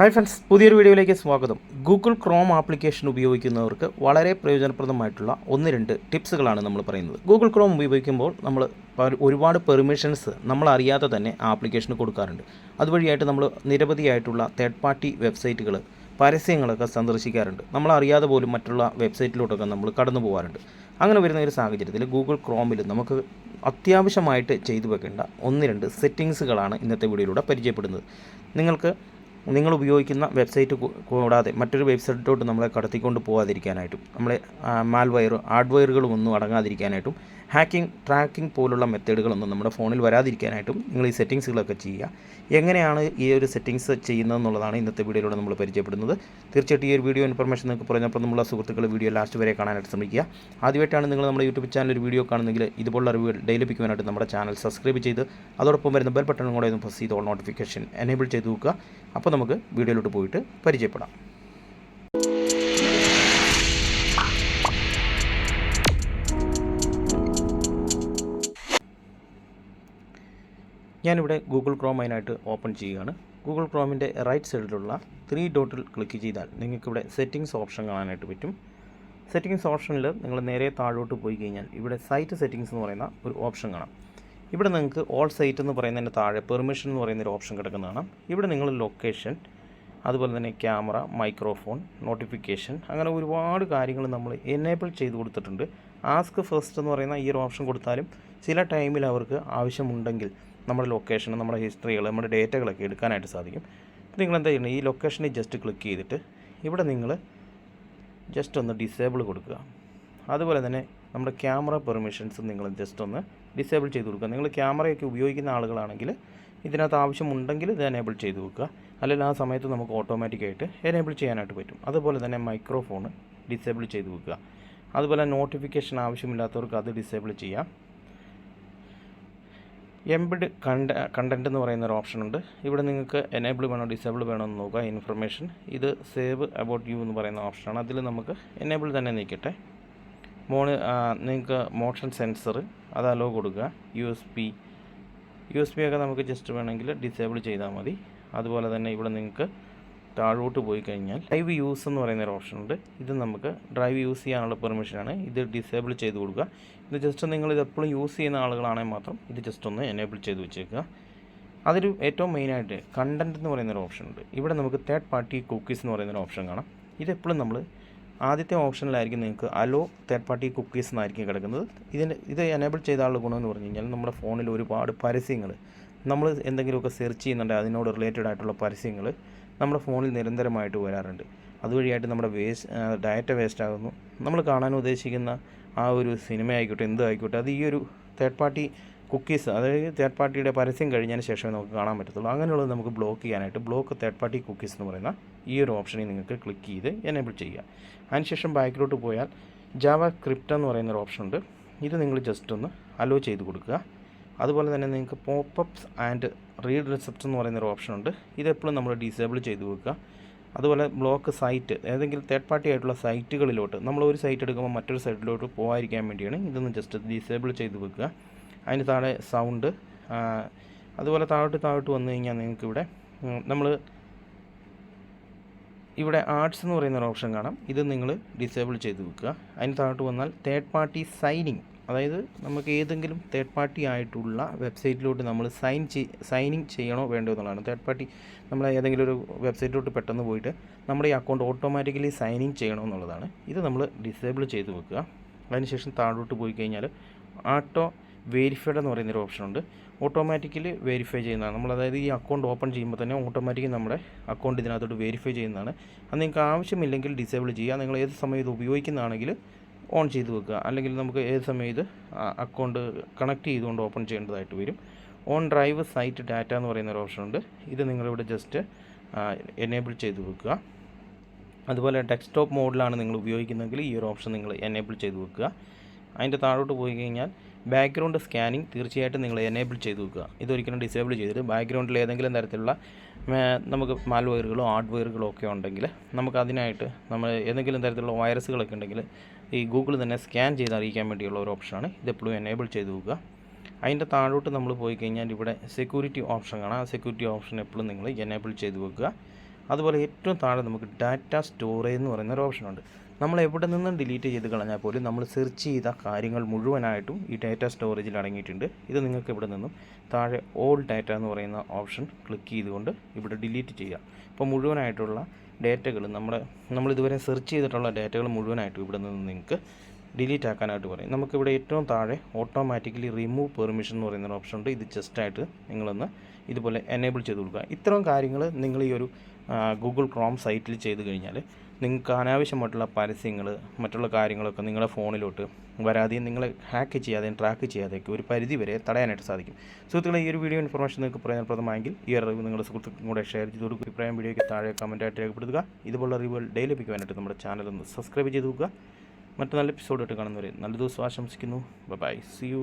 Hi friends പുതിയൊരു വീഡിയോയിലേക്ക് സ്വാഗതം. ഗൂഗിൾ ക്രോം ആപ്ലിക്കേഷൻ ഉപയോഗിക്കുന്നവർക്ക് വളരെ പ്രയോജനപ്രദമായിട്ടുള്ള ഒന്ന് രണ്ട് ടിപ്സുകളാണ് നമ്മൾ പറയുന്നത്. ഗൂഗിൾ ക്രോം ഉപയോഗിക്കുമ്പോൾ നമ്മൾ ഒരുപാട് പെർമിഷൻസ് നമ്മൾ അറിയാതെ തന്നെ ആപ്ലിക്കേഷന് കൊടുക്കാറുണ്ട്. അതുവഴിയായിട്ട് നമ്മൾ നിരവധിയായിട്ടുള്ള തേർഡ് പാർട്ടി വെബ്സൈറ്റുകൾ പരസ്യങ്ങളൊക്കെ സന്ദർശിക്കാറുണ്ട്. നമ്മൾ അറിയാതെ പോലും മറ്റുള്ള വെബ്സൈറ്റിലോട്ടൊക്കെ നമ്മൾ കടന്നു പോകാറുണ്ട്. അങ്ങനെ വരുന്ന ഒരു സാഹചര്യത്തിൽ ഗൂഗിൾ ക്രോമിൽ നമുക്ക് അത്യാവശ്യമായിട്ട് ചെയ്തു വെക്കേണ്ട ഒന്ന് രണ്ട് സെറ്റിങ്സുകളാണ് ഇന്നത്തെ വീഡിയോയിലൂടെ പരിചയപ്പെടുന്നത്. നിങ്ങൾക്ക് നിങ്ങൾ ഉപയോഗിക്കുന്ന വെബ്സൈറ്റ് കൂടാതെ മറ്റൊരു വെബ്സൈറ്റിലോട്ട് നമ്മളെ കടത്തിക്കൊണ്ട് പോകാതിരിക്കാനായിട്ടും നമ്മളെ മാൽവയർ ഹാർഡ്വെയറുകളും ഒന്നും അടങ്ങാതിരിക്കാനായിട്ടും ഹാക്കിംഗ് ട്രാക്കിംഗ് പോലുള്ള മെത്തേഡുകളൊന്നും നമ്മുടെ ഫോണിൽ വരാതിരിക്കാനായിട്ടും നിങ്ങൾ ഈ സെറ്റിങ്സുകളൊക്കെ ചെയ്യുക. എങ്ങനെയാണ് ഈ ഒരു സെറ്റിങ്സ് ചെയ്യുന്നതെന്നുള്ളതാണ് ഇന്നത്തെ വീഡിയോയിലൂടെ നമ്മൾ പരിചയപ്പെടുന്നത്. തീർച്ചയായിട്ടും ഈ ഒരു വീഡിയോ ഇൻഫർമേഷൻ നിങ്ങൾക്ക് പറഞ്ഞപ്പോൾ നമ്മളുടെ സുഹൃത്തുക്കൾ വീഡിയോ ലാസ്റ്റ് വരെ കാണാനായിട്ട് ശ്രമിക്കുക. ആദ്യമായിട്ടാണ് നിങ്ങൾ നമ്മുടെ യൂട്യൂബ് ചാനൽ ഒരു വീഡിയോ കാണുന്നെങ്കിൽ ഇതുപോലുള്ള അറിവുകൾ ഡെയിലി ലഭിക്കുവാനായിട്ട് നമ്മുടെ ചാനൽ സബ്സ്ക്രൈബ് ചെയ്ത് അതോടൊപ്പം വരുന്ന ബെൽ ബട്ടണും കൂടെ ഒന്ന് പ്രസ് ചെയ്ത് ഓൾ നോട്ടിഫിക്കേഷൻ എനേബിൾ ചെയ്ത് നോക്കുക അപ്പോൾ നമുക്ക് വീഡിയോയിലോട്ട് പോയിട്ട് പരിചയപ്പെടാം. ഞാനിവിടെ ഗൂഗിൾ ക്രോം അതിനായിട്ട് ഓപ്പൺ ചെയ്യുകയാണ്. ഗൂഗിൾ ക്രോമിന്റെ റൈറ്റ് സൈഡിലുള്ള ത്രീ ഡോട്ടിൽ ക്ലിക്ക് ചെയ്താൽ നിങ്ങൾക്കിവിടെ സെറ്റിംഗ്സ് ഓപ്ഷൻ കാണാനായിട്ട് പറ്റും. സെറ്റിങ്സ് ഓപ്ഷനിൽ നിങ്ങൾ നേരെ താഴോട്ട് പോയി കഴിഞ്ഞാൽ ഇവിടെ സൈറ്റ് സെറ്റിങ്സ് എന്ന് പറയുന്ന ഒരു ഓപ്ഷൻ കാണാം. ഇവിടെ നിങ്ങൾക്ക് ഓൾ സൈറ്റ് എന്ന് പറയുന്നതിന്റെ താഴെ പെർമിഷൻ എന്ന് പറയുന്ന ഒരു ഓപ്ഷൻ കിടക്കുന്നതാണ്. ഇവിടെ നിങ്ങൾ ലൊക്കേഷൻ അതുപോലെ തന്നെ ക്യാമറ മൈക്രോഫോൺ നോട്ടിഫിക്കേഷൻ അങ്ങനെ ഒരുപാട് കാര്യങ്ങൾ നമ്മൾ എനേബിൾ ചെയ്ത് കൊടുത്തിട്ടുണ്ട്. ആസ്ക് ഫസ്റ്റ് എന്ന് പറയുന്ന ഈ ഒരു ഓപ്ഷൻ കൊടുത്താലും ചില ടൈമിൽ അവർക്ക് ആവശ്യമുണ്ടെങ്കിൽ നമ്മുടെ ലൊക്കേഷൻ നമ്മുടെ ഹിസ്റ്ററികൾ നമ്മുടെ ഡേറ്റകളൊക്കെ എടുക്കാനായിട്ട് സാധിക്കും. നിങ്ങൾ എന്താ ചെയ്യണം? ഈ ലൊക്കേഷനിൽ ജസ്റ്റ് ക്ലിക്ക് ചെയ്തിട്ട് ഇവിടെ നിങ്ങൾ ജസ്റ്റ് ഒന്ന് ഡിസേബിൾ കൊടുക്കുക. അതുപോലെ തന്നെ നമ്മുടെ ക്യാമറ പെർമിഷൻസ് നിങ്ങൾ ജസ്റ്റ് ഒന്ന് ഡിസേബിൾ ചെയ്ത് കൊടുക്കുക. നിങ്ങൾ ക്യാമറയൊക്കെ ഉപയോഗിക്കുന്ന ആളുകളാണെങ്കിൽ ഇതിനകത്ത് ആവശ്യമുണ്ടെങ്കിൽ ഇത് എനേബിൾ ചെയ്ത് വെക്കുക അല്ലെങ്കിൽ ആ സമയത്ത് നമുക്ക് ഓട്ടോമാറ്റിക്കായിട്ട് എനേബിൾ ചെയ്യാനായിട്ട് പറ്റും. അതുപോലെ തന്നെ മൈക്രോഫോൺ ഡിസേബിൾ ചെയ്ത് വെക്കുക അതുപോലെ നോട്ടിഫിക്കേഷൻ ആവശ്യമില്ലാത്തവർക്ക് അത് ഡിസേബിൾ ചെയ്യാം. എംബിഡ് കണ്ട കണ്ടന്റ് എന്ന് പറയുന്ന ഒരു ഓപ്ഷൻ ഉണ്ട്. ഇവിടെ നിങ്ങൾക്ക് എനേബിൾ വേണോ ഡിസേബിൾ വേണോ എന്ന് നോക്കുക. ഇൻഫർമേഷൻ ഇത് സേവ് അബൌട്ട് യു എന്ന് പറയുന്ന ഓപ്ഷനാണ് അതിൽ നമുക്ക് എനേബിൾ തന്നെ നീക്കട്ടെ മോണ് നിങ്ങൾക്ക് മോഷൻ സെൻസർ അത് അലോ കൊടുക്കുക. U S P U S P ഒക്കെ നമുക്ക് ജസ്റ്റ് വേണമെങ്കിൽ ഡിസേബിൾ ചെയ്താൽ മതി. അതുപോലെ തന്നെ ഇവിടെ നിങ്ങൾക്ക് താഴോട്ട് പോയി കഴിഞ്ഞാൽ ഡ്രൈവ് യൂസ് എന്ന് പറയുന്ന ഒരു ഓപ്ഷൻ ഉണ്ട്. ഇത് നമുക്ക് ഡ്രൈവ് യൂസ് ചെയ്യാനുള്ള പെർമിഷനാണ് ഇത് ഡിസേബിൾ ചെയ്ത് കൊടുക്കുക. ഇത് ജസ്റ്റ് നിങ്ങൾ ഇത് എപ്പോഴും യൂസ് ചെയ്യുന്ന ആളുകളാണെങ്കിൽ മാത്രം ഇത് ജസ്റ്റ് ഒന്ന് എനേബിൾ ചെയ്ത് വെച്ചേക്കുക. അതൊരു ഏറ്റവും മെയിനായിട്ട് കണ്ടന്റ് എന്ന് പറയുന്ന ഒരു ഓപ്ഷൻ ഉണ്ട്. ഇവിടെ നമുക്ക് തേർഡ് പാർട്ടി കുക്കീസ് എന്ന് പറയുന്ന ഒരു ഓപ്ഷൻ കാണാം. ഇതെപ്പോഴും നമ്മൾ ആദ്യത്തെ ഓപ്ഷനിലായിരിക്കും നിങ്ങൾക്ക് അലോ തേർഡ് പാർട്ടി കുക്കീസ് എന്നായിരിക്കും കിടക്കുന്നത്. ഇതിന് ഇത് എനേബിൾ ചെയ്ത ആളുടെ ഗുണമെന്ന് പറഞ്ഞു കഴിഞ്ഞാൽ നമ്മുടെ ഫോണിൽ ഒരുപാട് പരസ്യങ്ങൾ. നമ്മൾ എന്തെങ്കിലുമൊക്കെ സെർച്ച് ചെയ്യുന്നുണ്ട് അതിനോട് റിലേറ്റഡ് ആയിട്ടുള്ള പരസ്യങ്ങൾ നമ്മുടെ ഫോണിൽ നിരന്തരമായിട്ട് വരാറുണ്ട്. അതുവഴിയായിട്ട് നമ്മുടെ വേസ്റ്റ് ഡയറ്റ വേസ്റ്റ് ആകുന്നു. നമ്മൾ കാണാൻ ഉദ്ദേശിക്കുന്ന ആ ഒരു സിനിമ ആയിക്കോട്ടെ എന്ത് ആയിക്കോട്ടെ അത് ഈ ഒരു തേർഡ് പാർട്ടി കുക്കീസ് അതായത് തേർഡ് പാർട്ടിയുടെ പരസ്യം കഴിഞ്ഞതിന് ശേഷമേ നമുക്ക് കാണാൻ പറ്റത്തുള്ളൂ. അങ്ങനെയുള്ളത് നമുക്ക് ബ്ലോക്ക് ചെയ്യാനായിട്ട് ബ്ലോക്ക് തേർഡ് പാർട്ടി കുക്കീസ് എന്ന് പറയുന്ന ഈ ഒരു ഓപ്ഷനിൽ നിങ്ങൾക്ക് ക്ലിക്ക് ചെയ്ത് എനേബിൾ ചെയ്യുക. അതിനുശേഷം ബാക്കിലോട്ട് പോയാൽ ജാവ ക്രിപ്റ്റ് എന്ന് പറയുന്ന ഒരു ഓപ്ഷൻ ഉണ്ട്. ഇത് നിങ്ങൾ ജസ്റ്റ് ഒന്ന് അലോ ചെയ്ത് കൊടുക്കുക. അതുപോലെ തന്നെ നിങ്ങൾക്ക് പോപ്പപ്സ് ആൻഡ് റീഡ് റിസപ്റ്റ് എന്ന് പറയുന്ന ഒരു ഓപ്ഷൻ ഉണ്ട്. ഇതെപ്പോഴും നമ്മൾ ഡിസേബിൾ ചെയ്ത് വെക്കുക അതുപോലെ ബ്ലോക്ക് സൈറ്റ് ഏതെങ്കിലും തേർഡ് പാർട്ടി ആയിട്ടുള്ള സൈറ്റുകളിലോട്ട് നമ്മൾ ഒരു സൈറ്റ് എടുക്കുമ്പോൾ മറ്റൊരു സൈറ്റിലോട്ട് പോകാതിരിക്കാൻ വേണ്ടിയാണ് ഇതൊന്ന് ജസ്റ്റ് ഡിസേബിൾ ചെയ്ത് വെക്കുക അതിന് താഴെ സൗണ്ട് അതുപോലെ താഴോട്ട് താഴോട്ട് വന്നു കഴിഞ്ഞാൽ നിങ്ങൾക്ക് ഇവിടെ നമ്മൾ ഇവിടെ ആർട്സ് എന്ന് പറയുന്ന ഒരു ഓപ്ഷൻ കാണാം. ഇത് നിങ്ങൾ ഡിസേബിൾ ചെയ്ത് വെക്കുക. അതിന് താഴോട്ട് വന്നാൽ തേർഡ് പാർട്ടി സൈനിങ് അതായത് നമുക്ക് ഏതെങ്കിലും തേർഡ് പാർട്ടി ആയിട്ടുള്ള വെബ്സൈറ്റിലോട്ട് നമ്മൾ സൈൻ സൈനിങ് ചെയ്യണോ വേണ്ടോ എന്നുള്ളതാണ്. തേർഡ് പാർട്ടി നമ്മൾ ഏതെങ്കിലും ഒരു വെബ്സൈറ്റിലോട്ട് പെട്ടെന്ന് പോയിട്ട് നമ്മുടെ ഈ അക്കൗണ്ട് ഓട്ടോമാറ്റിക്കലി സൈനിങ് ചെയ്യണോ എന്നുള്ളതാണ്. ഇത് നമ്മൾ ഡിസേബിൾ ചെയ്ത് വെക്കുക. അതിനുശേഷം താഴോട്ട് പോയി കഴിഞ്ഞാൽ ആട്ടോ വെരിഫൈഡ് എന്ന് പറയുന്നൊരു ഓപ്ഷൻ ഉണ്ട്. ഓട്ടോമാറ്റിക്കലി വെരിഫൈ ചെയ്യുന്നതാണ്. നമ്മൾ അതായത് ഈ അക്കൗണ്ട് ഓപ്പൺ ചെയ്യുമ്പോൾ തന്നെ ഓട്ടോമാറ്റിക്കലി നമ്മുടെ അക്കൗണ്ട് ഇതിനകത്തോട്ട് വെരിഫൈ ചെയ്യുന്നതാണ്. അത് നിങ്ങൾക്ക് ആവശ്യമില്ലെങ്കിൽ ഡിസേബിൾ ചെയ്യുക. നിങ്ങൾ ഏത് സമയം ഇത് ഉപയോഗിക്കുന്നതാണെങ്കിൽ ഓൺ ചെയ്ത് വെക്കുക. അല്ലെങ്കിൽ നമുക്ക് ഏത് സമയം ഇത് അക്കൗണ്ട് കണക്ട് ചെയ്തുകൊണ്ട് ഓപ്പൺ ചെയ്യേണ്ടതായിട്ട് വരും. ഓൺ ഡ്രൈവ് സൈറ്റ് ഡാറ്റ എന്ന് പറയുന്ന ഒരു ഓപ്ഷൻ ഉണ്ട്. ഇത് നിങ്ങളിവിടെ ജസ്റ്റ് എനേബിൾ ചെയ്ത് വെക്കുക. അതുപോലെ ഡെസ്ക്ടോപ്പ് മോഡിലാണ് നിങ്ങൾ ഉപയോഗിക്കുന്നതെങ്കിൽ ഈ ഒരു ഓപ്ഷൻ നിങ്ങൾ എനേബിൾ ചെയ്ത് വെക്കുക. അതിന്റെ താഴോട്ട് പോയി കഴിഞ്ഞാൽ ബാക്ക്ഗ്രൗണ്ട് സ്കാനിങ് തീർച്ചയായിട്ടും നിങ്ങൾ എനേബിൾ ചെയ്ത് വെക്കുക. ഇതൊരിക്കലും ഡിസേബിൾ ചെയ്തിട്ട് ബാക്ക്ഗ്രൗണ്ടിൽ ഏതെങ്കിലും തരത്തിലുള്ള നമുക്ക് മാൽവെയറുകളോ ഹാർഡ്വെയറുകളോ ഒക്കെ ഉണ്ടെങ്കിൽ നമുക്ക് അതിനായിട്ട് നമ്മൾ ഏതെങ്കിലും തരത്തിലുള്ള വൈറസുകളൊക്കെ ഉണ്ടെങ്കിൽ ഈ ഗൂഗിൾ തന്നെ സ്കാൻ ചെയ്ത് അറിയിക്കാൻ വേണ്ടിയുള്ള ഒരു ഓപ്ഷനാണ് ഇതെപ്പോഴും എനേബിൾ ചെയ്ത് വെക്കുക. അതിന്റെ താഴോട്ട് നമ്മൾ പോയി കഴിഞ്ഞാൽ ഇവിടെ സെക്യൂരിറ്റി ഓപ്ഷൻ കാണാം. ആ സെക്യൂരിറ്റി ഓപ്ഷൻ എപ്പോഴും നിങ്ങൾ എനേബിൾ ചെയ്ത് വെക്കുക. അതുപോലെ ഏറ്റവും താഴെ നമുക്ക് ഡാറ്റ സ്റ്റോറേജ് എന്ന് പറയുന്ന ഒരു ഓപ്ഷനുണ്ട് നമ്മൾ എവിടെ നിന്നും ഡിലീറ്റ് ചെയ്ത് കളഞ്ഞാൽ പോലും നമ്മൾ സെർച്ച് ചെയ്ത കാര്യങ്ങൾ മുഴുവനായിട്ടും ഈ ഡാറ്റ സ്റ്റോറേജിൽ അടങ്ങിയിട്ടുണ്ട്. ഇത് നിങ്ങൾക്ക് ഇവിടെ നിന്നും താഴെ ഓൾ ഡാറ്റ എന്ന് പറയുന്ന ഓപ്ഷൻ ക്ലിക്ക് ചെയ്തുകൊണ്ട് ഇവിടെ ഡിലീറ്റ് ചെയ്യാം ഇപ്പോൾ മുഴുവനായിട്ടുള്ള ഡാറ്റകൾ നമ്മുടെ നമ്മൾ ഇതുവരെ സെർച്ച് ചെയ്തിട്ടുള്ള ഡാറ്റകൾ മുഴുവനായിട്ടും ഇവിടെ നിന്ന് നിങ്ങൾക്ക് ഡിലീറ്റ് ആക്കാനായിട്ട് പറയും. നമുക്കിവിടെ ഏറ്റവും താഴെ ഓട്ടോമാറ്റിക്കലി റിമൂവ് പെർമിഷൻ എന്ന് പറയുന്ന ഓപ്ഷൻ ഉണ്ട്. ഇത് ജസ്റ്റായിട്ട് നിങ്ങളൊന്ന് ഇതുപോലെ എനേബിൾ ചെയ്ത് കൊടുക്കുക. ഇത്തരം കാര്യങ്ങൾ നിങ്ങൾ ഈ ഒരു ഗൂഗിൾ ക്രോം സൈറ്റിൽ ചെയ്ത് കഴിഞ്ഞാൽ നിങ്ങൾക്ക് അനാവശ്യമായിട്ടുള്ള പരസ്യങ്ങൾ മറ്റുള്ള കാര്യങ്ങളൊക്കെ നിങ്ങളുടെ ഫോണിലോട്ട് വരാതെയും നിങ്ങളെ ഹാക്ക് ചെയ്യാതെയും ട്രാക്ക് ചെയ്യാതെയൊക്കെ ഒരു പരിധി വരെ തടയാനായിട്ട് സാധിക്കും. സുഹൃത്തുക്കളെ ഈ ഒരു വീഡിയോ ഇൻഫർമേഷൻ നിങ്ങൾക്ക് പ്രയോജനപ്രദമായെങ്കിൽ ഈ അറിവ് നിങ്ങളുടെ സുഹൃത്തുക്കളും കൂടെ ഷെയർ ചെയ്ത് കൊടുക്കുക. അഭിപ്രായം വീഡിയോയ്ക്ക് താഴെ കമന്റായിട്ട് രേഖപ്പെടുത്തുക. ഇതുപോലുള്ള അറിവുകൾ ഡെയിലി ലഭിക്കുവാനായിട്ട് നമ്മുടെ ചാനൽ ഒന്ന് സബ്സ്ക്രൈബ് ചെയ്ത് നോക്കുക മറ്റു നല്ല എപ്പിസോഡായിട്ട് കാണുന്നവരെ നല്ല ദിവസം ആശംസിക്കുന്നു. By C U